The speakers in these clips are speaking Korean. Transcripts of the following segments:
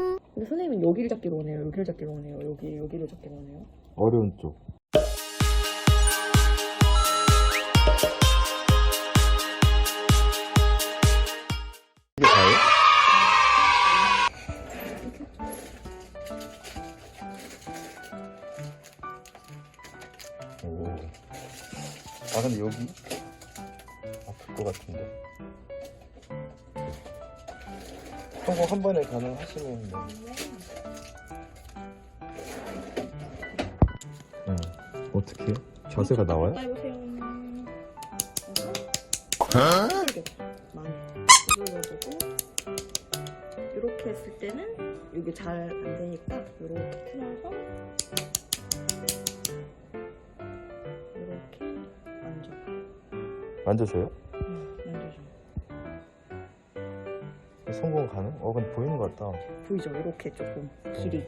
안녕하세요. 근데 선생님은 여기를 잡기로 원해요? 여기를 잡기로 원해요? 여기, 여기를 잡기로 원해요? 어려운 쪽. 이게 다예요? 오. 아 근데 여기 아플 것 같은데. 성공 한 번에 가능하시면 뭐. 응. 어떻게? 해요? 자세가 나와요? 해보세요. 많이 눌러주고 이렇게 했을 때는 이게 잘 안 되니까 이렇게 틀어서 이렇게 만져. 앉으세요? 성공 가능? 어, 근데 보이는 것 같다. 보이죠? 이렇게 조금 길이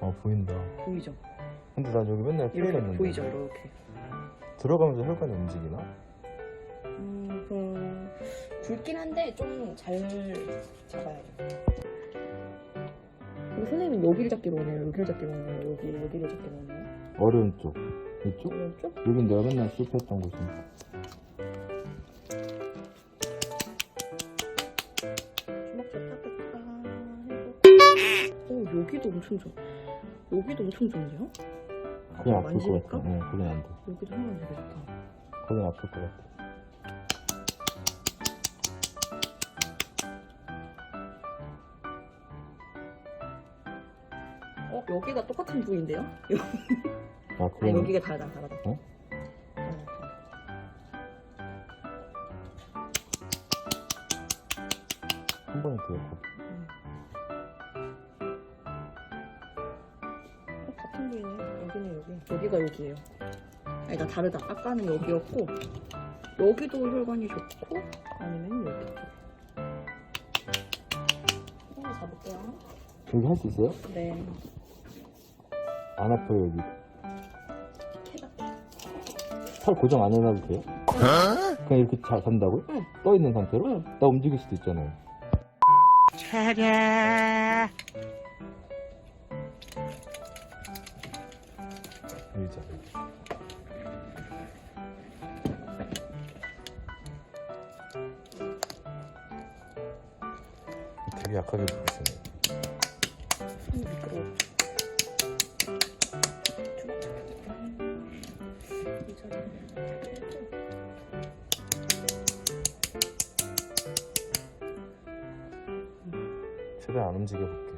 어, 보인다. 보이죠? 근데 난 여기 맨날 이렇게 피해했는데. 보이죠? 이렇게. 들어가면서 혈관이 움직이나? 음, 그 굵긴 한데 좀 잘 잡아야 돼. 선생님은 여기를 잡기로 원해요? 여기를 잡기로 원해요? 여기, 여기를 잡기로 원해요? 어려운 쪽. 이쪽? 오른쪽? 여긴 내가 맨날 실패했던 곳인데. 여기도 엄청 좋아. 여기도 엄청 좋은데요? 그냥 아플 것 만지니까? 같아. 응, 거긴 안 돼. 여기도 한번 좋다. 거긴 아플 것 같아. 어, 여기가 똑같은 부위인데요? 아, 아, 그럼. 여기가 다르다, 다르다. 어? 다르다, 다르다. 한 번에 들어가. 여기. 여기가 여기예요. 아니, 나 다르다. 아까는 여기였고, 여기도 혈관이 좋고, 아니면 여기 쪽. 한번 잡을게요. 여기 할 수 있어요? 네. 안 아파요, 여기. 팔 고정 안 해놔도 돼요? 그냥 이렇게 잘 간다고요? 응. 떠 있는 상태로? 응. 나 움직일 수도 있잖아요. 의자. 되게 약하게. 손이 미끄러워. 최대한 안 움직여 볼게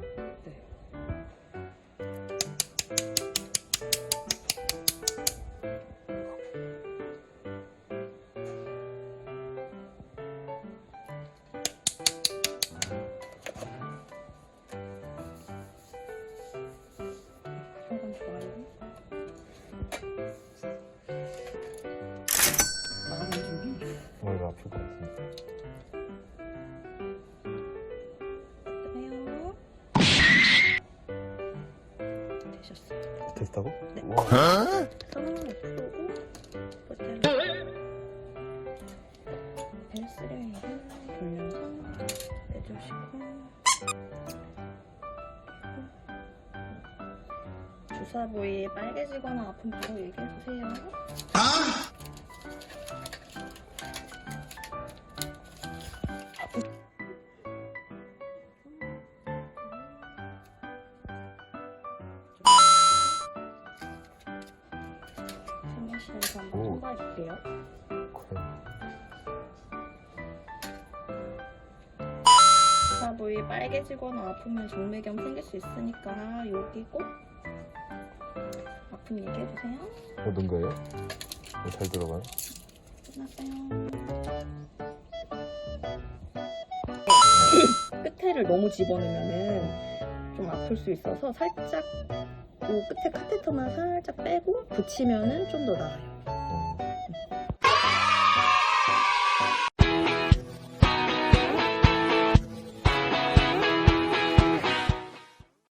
되셨어요. 됐다고? 네. 와. 돌려서 주사 부위 빨개지거나 아픈 바로 얘기해 주세요. 손마시에서 한번 오. 통과해 줄게요. 그래. 주사 부위 빨개지거나 아프면 정맥염 생길 수 있으니까 여기 꼭 아픔 얘기해 주세요. 어떤 거예요? 어, 잘 들어가요? 끝났어요. 끝에를 너무 집어넣으면은 좀 아플 수 있어서 살짝 이 끝에 카테터만 살짝 빼고 붙이면은 좀더 나아요.